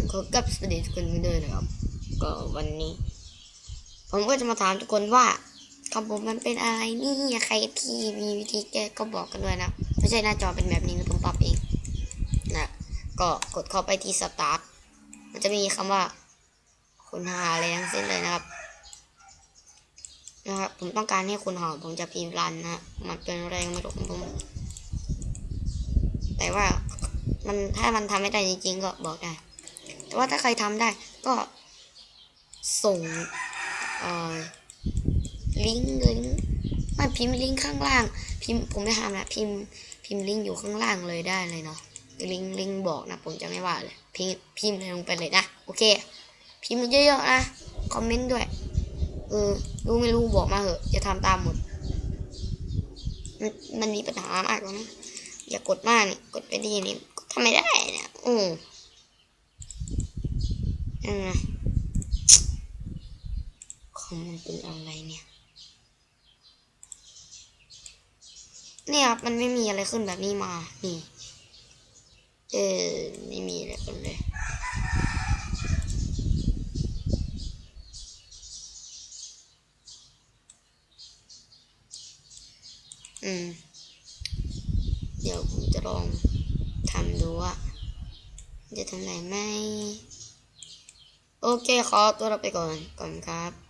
ต้องขอกลับสวัสดีทุกคนด้วยนะครับ ก็วันนี้ ผมก็จะมาถามทุกคนว่าคำผมมันเป็นอะไรนี่ใครที่มีวิธีแก้ก็บอกกันด้วยนะไม่ใช่หน้าจอเป็นแบบนี้นะผมปรับเองนะก็กดเข้าไปที่สตาร์ทมันจะมีคำว่าคุณหาอะไรทั้งสิ้นเลยนะครับนะครับผมต้องการให้คุณหอมผมจะพิมพ์รันนะมันเป็นแรงไม่รู้ผมแต่ว่ามันถ้ามันทำไม่ได้จริงๆก็บอกได้ แต่ว่าถ้าใครทำได้ก็ส่งลิงก์ลิงก์ไม่พิมพ์ลิงก์ข้างล่าง พิมพ์ผมไม่ทำนะพิมพ์พิมพ์ลิงก์อยู่ข้างล่างเลยได้เลยเนาะลิงก์ลิงก์บอกนะผมจะไม่ว่าเลย พิมพ์พิมพ์ลงไปเลยนะโอเค พิมพ์เยอะๆนะคอมเมนต์ด้วยเออรู้ไม่รู้บอกมาเหอะจะทำตามหมด มันมันมีปัญหามากกว่านะอย่ากดมากนี่กดไปดีนี่ทำไม่ได้เนี่ยอืม ยังไงของมันเป็นอะไรเนี่ย เนี่ยครับมันไม่มีอะไรขึ้นแบบนี้มา นี่ เออไม่มีอะไรขึ้นเลยอืม เดี๋ยวผมจะลองทำดูว่า จะทำไหนไหม โอเคขอตัวเราไปก่อนก่อนครับ